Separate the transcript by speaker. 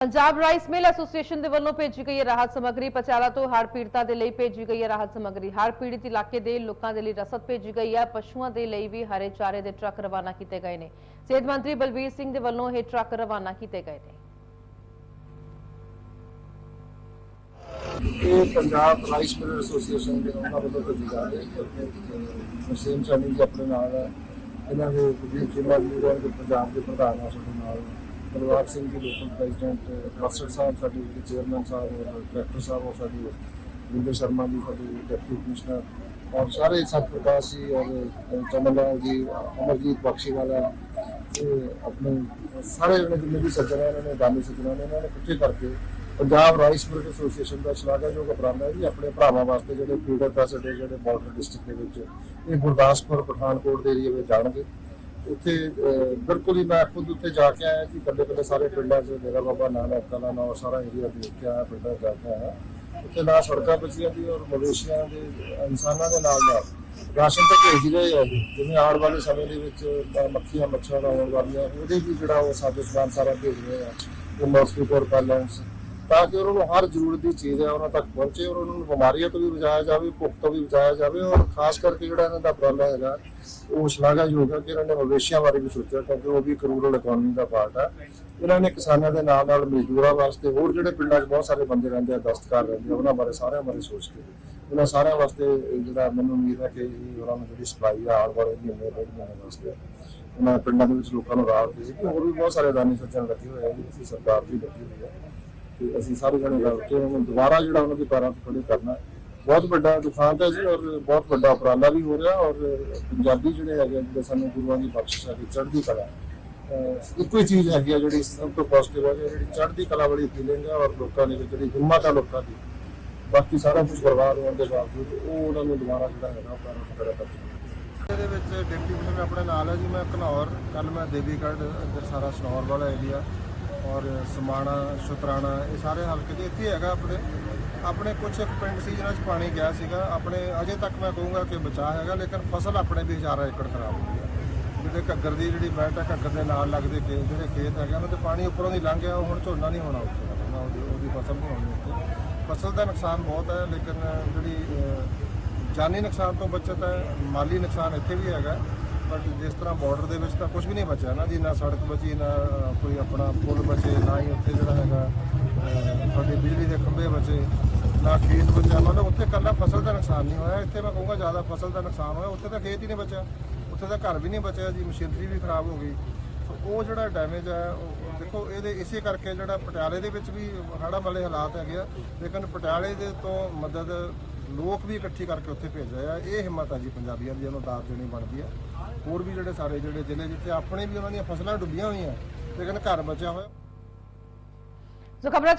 Speaker 1: Punjab rice ਮਿਲ association ਦੇ ਵੱਲੋਂ ਭੇਜੀ ਗਈ ਹੈ ਰਾਹਤ ਸਮੱਗਰੀ। ਪਚਾਲਾ ਤੋਂ ਹੜ੍ਹ ਪੀੜਤਾਂ ਦੇ ਲਈ ਭੇਜੀ ਗਈ ਹੈ ਰਾਹਤ ਸਮੱਗਰੀ। ਹੜ੍ਹ ਪੀੜਿਤ ਇਲਾਕੇ ਦੇ ਲੋਕਾਂ ਦੇ ਲਈ ਰਸਦ ਭੇਜੀ ਗਈ ਹੈ। ਪਸ਼ੂਆਂ ਦੇ ਲਈ ਵੀ ਹਰੇ ਚਾਰੇ ਦੇ ਟਰੱਕ ਰਵਾਨਾ ਕੀਤੇ ਗਏ ਨੇ। ਸਿਹਤ ਮੰਤਰੀ ਬਲਬੀਰ ਸਿੰਘ ਦੇ ਵੱਲੋਂ ਇਹ ਟਰੱਕ ਰਵਾਨਾ ਕੀਤੇ ਗਏ ਨੇ।
Speaker 2: ਇਹ ਪੰਜਾਬ ਰਾਈਸ ਮਿਲਰ ਐਸੋਸੀਏਸ਼ਨ ਦੇ ਉਹਨਾਂ ਵੱਲੋਂ ਭੇਜੀ ਜਾ ਰਹੀ ਹੈ। ਮਸੀਮ ਸਾਨੀ ਜੀ ਆਪਣੇ ਨਾਲ ਹੈ। ਇਹਨਾਂ ਦੇ ਜੀ ਜ਼ਿਲ੍ਹਾ ਲੀਡਰ ਦੇ ਪੰਜਾਬ ਦੇ ਪ੍ਰਧਾਨ ਆ ਸਾਡੇ ਨਾਲ। ਬਲਵਾਰ Singh ji, local president, master ਸਾਹਿਬ ਸਾਡੇ, ਚੇਅਰਮੈਨ ਸਾਹਿਬ ਔਰ ਡਾਇਰੈਕਟਰ ਸਾਹਿਬ ਔਰ ਸਾਡੇ, ਵਿੰਦਰ ਸ਼ਰਮਾ ਜੀ ਸਾਡੇ ਡਿਪਟੀ ਕਮਿਸ਼ਨਰ ਔਰ ਸਾਰੇ ਸਤ ਪ੍ਰਕਾਸ਼ ਜੀ ਔਰ ਚਮਨ ਲਾਲ ਜੀ, ਅਮਰਜੀਤ ਬਖਸ਼ੀ ਵਾਲਾ ਤੇ ਆਪਣੇ ਸਾਰੇ ਜਿਹੜੇ ਜਿੰਨੇ ਵੀ ਸੱਜਣ ਇਹਨਾਂ ਨੇ, ਦਾਨੀ ਸੱਜਣਾਂ ਨੇ, ਇਹਨਾਂ ਨੇ ਇਕੱਠੇ ਕਰਕੇ ਪੰਜਾਬ ਰਾਈਸ ਮਿਲਰ ਐਸੋਸੀਏਸ਼ਨ ਦਾ ਸ਼ਲਾਘਾਯੋਗ ਉਪਰਾਲਾ ਹੈ ਜੀ, ਆਪਣੇ ਭਰਾਵਾਂ ਵਾਸਤੇ ਜਿਹੜੇ ਪੀੜਤ ਆ ਸਾਡੇ ਜਿਹੜੇ ਬਾਰਡਰ ਡਿਸਟ੍ਰਿਕਟ ਦੇ ਵਿੱਚ, ਇਹ ਗੁਰਦਾਸਪੁਰ, ਪਠਾਨਕੋਟ ਦੇ ਏਰੀਏ ਵਿੱਚ ਜਾਣਗੇ। ਉੱਥੇ ਬਿਲਕੁਲ ਹੀ ਮੈਂ ਖੁਦ ਉੱਥੇ ਜਾ ਕੇ ਆਇਆ ਕਿ ਬੱਲੇ ਬੱਲੇ ਸਾਰੇ ਪਿੰਡਾਂ 'ਚ ਡੇਰਾ ਬਾਬਾ ਨਾਨਕ ਕਲਾ ਨਾਲ ਸਾਰਾ ਏਰੀਆ ਦੇਖ ਕੇ ਆਇਆ ਪਿੰਡਾਂ 'ਚ ਜਾ ਕੇ ਆਇਆ। ਉੱਥੇ ਨਾ ਸੜਕਾਂ ਬਚੀਆਂ ਦੀ ਔਰ ਮਵੇਸ਼ੀਆਂ ਦੇ ਇਨਸਾਨਾਂ ਦੇ ਨਾਲ ਨਾਲ ਰਾਸ਼ਨ ਤਾਂ ਭੇਜ ਰਹੇ ਆ ਜੀ। ਜਿਵੇਂ ਆਉਣ ਵਾਲੇ ਸਮੇਂ ਦੇ ਵਿੱਚ ਅਹ, ਮੱਖੀਆਂ ਮੱਛਰਾਂ ਆਉਣ ਵਾਲੀਆਂ ਉਹਦੇ ਵੀ ਜਿਹੜਾ ਉਹ ਸਾਜੋ ਸਮਾਨ ਸਾਰਾ ਭੇਜ ਰਹੇ ਆ। ਉਹ ਮੌਸਕੀਟੋ ਰਿਪੈਲੈਂਟਸ ਤਾਂ ਕਿ ਉਹਨਾਂ ਨੂੰ ਹਰ ਜ਼ਰੂਰਤ ਦੀ ਚੀਜ਼ ਹੈ, ਉਹਨਾਂ ਤੱਕ ਪਹੁੰਚੇ ਔਰ ਉਹਨਾਂ ਨੂੰ ਬਿਮਾਰੀਆਂ ਤੋਂ ਵੀ ਬਚਾਇਆ ਜਾਵੇ, ਭੁੱਖ ਤੋਂ ਵੀ ਬਚਾਇਆ ਜਾਵੇ ਔਰ ਖਾਸ ਕਰਕੇ ਜਿਹੜਾ ਇਹਨਾਂ ਦਾ ਉਪਰਾਲਾ ਹੈਗਾ, ਉਹ ਸ਼ਲਾਘਾਯੋਗ ਹੈ ਕਿ ਇਹਨਾਂ ਨੇ ਮਵੇਸ਼ੀਆਂ ਬਾਰੇ ਵੀ ਸੋਚਿਆ, ਕਿਉਂਕਿ ਉਹ ਵੀ ਇੱਕ ਰੂਰਲ ਇਕਨੋਮੀ ਦਾ ਪਾਰਟ ਹੈ। ਇਹਨਾਂ ਨੇ ਕਿਸਾਨਾਂ ਦੇ ਨਾਲ ਨਾਲ ਮਜ਼ਦੂਰਾਂ ਵਾਸਤੇ ਹੋਰ ਜਿਹੜੇ ਪਿੰਡਾਂ 'ਚ ਬਹੁਤ ਸਾਰੇ ਬੰਦੇ ਰਹਿੰਦੇ ਆ, ਦਸਤਕਾਰ ਰਹਿੰਦੇ ਆ, ਉਹਨਾਂ ਬਾਰੇ ਸਾਰਿਆਂ ਬਾਰੇ ਸੋਚ ਕੇ। ਉਹਨਾਂ ਸਾਰਿਆਂ ਵਾਸਤੇ ਜਿਹੜਾ ਮੈਨੂੰ ਉਮੀਦ ਹੈ ਕਿ ਉਹਨਾਂ ਨੂੰ ਜਿਹੜੀ ਸਪਲਾਈ ਆ, ਆਉਣ ਵਾਲੇ ਮਹੀਨੇ ਡੇਢ ਵਾਸਤੇ ਉਹਨਾਂ ਪਿੰਡਾਂ ਦੇ ਵਿੱਚ ਲੋਕਾਂ ਨੂੰ ਰਾਹਤ ਦੇ ਕਿ ਹੋਰ ਵੀ ਬਹੁਤ ਸਾਰੇ ਦਾਨੀ ਸੱਜਣ ਲੱਗੇ ਹੋਏ ਆ ਜੀ ਸਰਕਾਰ ਵੀ ਲੱਗੀ ਹੋਈ ਹੈ ਤੇ ਅਸੀਂ ਸਾਰੇ ਜਣੇ ਰਲ ਕੇ ਉਹਨੂੰ ਦੁਬਾਰਾ ਜਿਹੜਾ ਉਹਨਾਂ ਦੇ ਪੈਰਾਂ ਤੇ ਖੜੇ ਕਰਨਾ ਬਹੁਤ ਵੱਡਾ ਦੁਖਾਂਤ ਹੈ ਜੀ ਔਰ ਬਹੁਤ ਵੱਡਾ ਉਪਰਾਲਾ ਵੀ ਹੋ ਰਿਹਾ ਔਰ ਪੰਜਾਬੀ ਜਿਹੜੇ ਹੈਗੇ ਆ, ਜਿਹੜੇ ਸਾਨੂੰ ਗੁਰੂਆਂ ਦੀ ਬਖਸ਼ਿਸ਼ ਹੈ ਚੜ੍ਹਦੀ ਕਲਾ। ਇੱਕੋ ਹੀ ਚੀਜ਼ ਹੈਗੀ ਆ ਜਿਹੜੀ ਸਭ ਤੋਂ ਪੋਜ਼ਿਟਿਵ ਹੈ ਜਿਹੜੀ ਚੜ੍ਹਦੀ ਕਲਾ ਵਾਲੀ ਫੀਲਿੰਗ ਹੈ ਔਰ ਲੋਕਾਂ ਦੇ ਵਿੱਚ ਜਿਹੜੀ ਹਿੰਮਤ ਹੈ ਲੋਕਾਂ ਦੀ। ਬਾਕੀ ਸਾਰਾ ਕੁਝ ਬਰਬਾਦ ਹੋਣ ਦੇ ਬਾਵਜੂਦ ਉਹ ਉਹਨਾਂ ਨੂੰ ਦੁਬਾਰਾ ਜਿਹੜਾ ਹੈਗਾ ਉਹ ਪੈਰਾਂ ਤੇ ਕਰ
Speaker 3: ਇਹਦੇ ਵਿੱਚ ਡਿਪਟੀ ਕਮਿਸ਼ਨਰ ਆਪਣੇ ਨਾਲ ਹੈ ਜੀ ਮੈਂ ਘਨੌਰ ਕੱਲ ਮੈਂ ਦੇਵੀਗੜ੍ਹ ਇੱਧਰ ਸਾਰਾ ਸਨੌਰ ਵਾਲਾ ਏਰੀਆ ਔਰ ਸਮਾਣਾ, ਸ਼ਤਰਾਣਾ, ਇਹ ਸਾਰੇ ਹਲਕੇ ਦੇ ਇੱਥੇ ਹੀ ਹੈਗਾ ਆਪਣੇ। ਆਪਣੇ ਕੁਝ ਇੱਕ ਪਿੰਡ ਸੀ ਜਿਹਨਾਂ 'ਚ ਪਾਣੀ ਗਿਆ ਸੀਗਾ। ਆਪਣੇ ਅਜੇ ਤੱਕ ਮੈਂ ਕਹੂੰਗਾ ਕਿ ਬਚਾ ਹੈਗਾ, ਲੇਕਿਨ ਫਸਲ ਆਪਣੇ ਵੀ ਹਜ਼ਾਰਾਂ ਏਕੜ ਖਰਾਬ ਹੋ ਗਈ ਹੈ। ਜਿਹੜੇ ਘੱਗਰ ਦੀ ਜਿਹੜੀ ਬੈਠ ਹੈ ਘੱਗਰ ਦੇ ਨਾਲ ਲੱਗਦੇ ਖੇਤ ਜਿਹੜੇ ਖੇਤ ਹੈਗੇ ਉਹਨਾਂ ਤੇ ਪਾਣੀ ਉੱਪਰੋਂ ਦੀ ਲੰਘ ਗਿਆ, ਉਹ ਹੁਣ ਝੋਨਾ ਨਹੀਂ ਹੋਣਾ ਉੱਥੇ। ਉਹਦੀ ਉਹਦੀ ਫਸਲ ਨਹੀਂ ਹੋਣੀ ਉੱਥੇ। ਫਸਲ ਦਾ ਨੁਕਸਾਨ ਬਹੁਤ ਹੈ, ਲੇਕਿਨ ਜਿਹੜੀ ਜਾਨੀ ਨੁਕਸਾਨ ਤੋਂ ਬਚਤ ਹੈ, ਮਾਲੀ ਨੁਕਸਾਨ ਇੱਥੇ ਵੀ ਹੈਗਾ। ਬਟ ਜਿਸ ਤਰ੍ਹਾਂ ਬਾਰਡਰ ਦੇ ਵਿੱਚ ਤਾਂ ਕੁਝ ਵੀ ਨਹੀਂ ਬਚਿਆ ਨਾ ਜੀ ਨਾ ਸੜਕ ਬਚੀ ਨਾ ਕੋਈ ਆਪਣਾ ਪੁਲ ਬਚੇ ਨਾ ਹੀ ਉੱਥੇ ਜਿਹੜਾ ਹੈਗਾ ਅਹ, ਬਿਜਲੀ ਦੇ ਖੰਭੇ ਬਚੇ ਨਾ ਖੇਤ ਬਚਿਆ। ਮਤਲਬ ਉੱਥੇ ਕੱਲਾ ਫਸਲ ਦਾ ਨੁਕਸਾਨ ਨਹੀਂ ਹੋਇਆ। ਇੱਥੇ ਮੈਂ ਕਹੂੰਗਾ ਜ਼ਿਆਦਾ ਫਸਲ ਦਾ ਨੁਕਸਾਨ ਹੋਇਆ। ਉੱਥੇ ਤਾਂ ਖੇਤ ਹੀ ਨਹੀਂ ਬਚਿਆ। ਉੱਥੇ ਤਾਂ ਘਰ ਵੀ ਨਹੀਂ ਬਚਿਆ ਜੀ ਮਸ਼ੀਨਰੀ ਵੀ ਖਰਾਬ ਹੋ ਗਈ। ਸੋ ਉਹ ਜਿਹੜਾ ਡੈਮੇਜ ਹੈ ਉਹ ਦੇਖੋ ਇਹਦੇ ਇਸੇ ਕਰਕੇ ਜਿਹੜਾ ਪਟਿਆਲੇ ਦੇ ਵਿੱਚ ਵੀ ਹੜ੍ਹਾਂ ਵਾਲੇ ਹਾਲਾਤ ਹੈਗੇ ਆ। ਲੇਕਿਨ ਪਟਿਆਲੇ ਦੇ ਤੋਂ ਮਦਦ ਲੋਕ ਵੀ ਇਕੱਠੀ ਕਰਕੇ ਉੱਥੇ ਭੇਜ ਰਹੇ ਆ। ਇਹ ਹਿੰਮਤ ਆ ਜੀ ਪੰਜਾਬੀਆਂ ਦੀ, ਇਹਨੂੰ ਦਾਤ ਦੇਣੀ ਬਣਦੀ ਆ। ਹੋਰ ਵੀ ਜਿਹੜੇ ਸਾਰੇ ਜਿਹੜੇ ਜ਼ਿਲ੍ਹੇ ਜਿੱਥੇ ਆਪਣੇ ਵੀ ਉਹਨਾਂ ਦੀਆਂ ਫਸਲਾਂ ਡੁੱਬੀਆਂ ਹੋਈਆਂ, ਲੇਕਿਨ ਘਰ ਬਚਿਆ ਹੋਇਆ।
Speaker 1: ਸੋ ਖਬਰਾਂ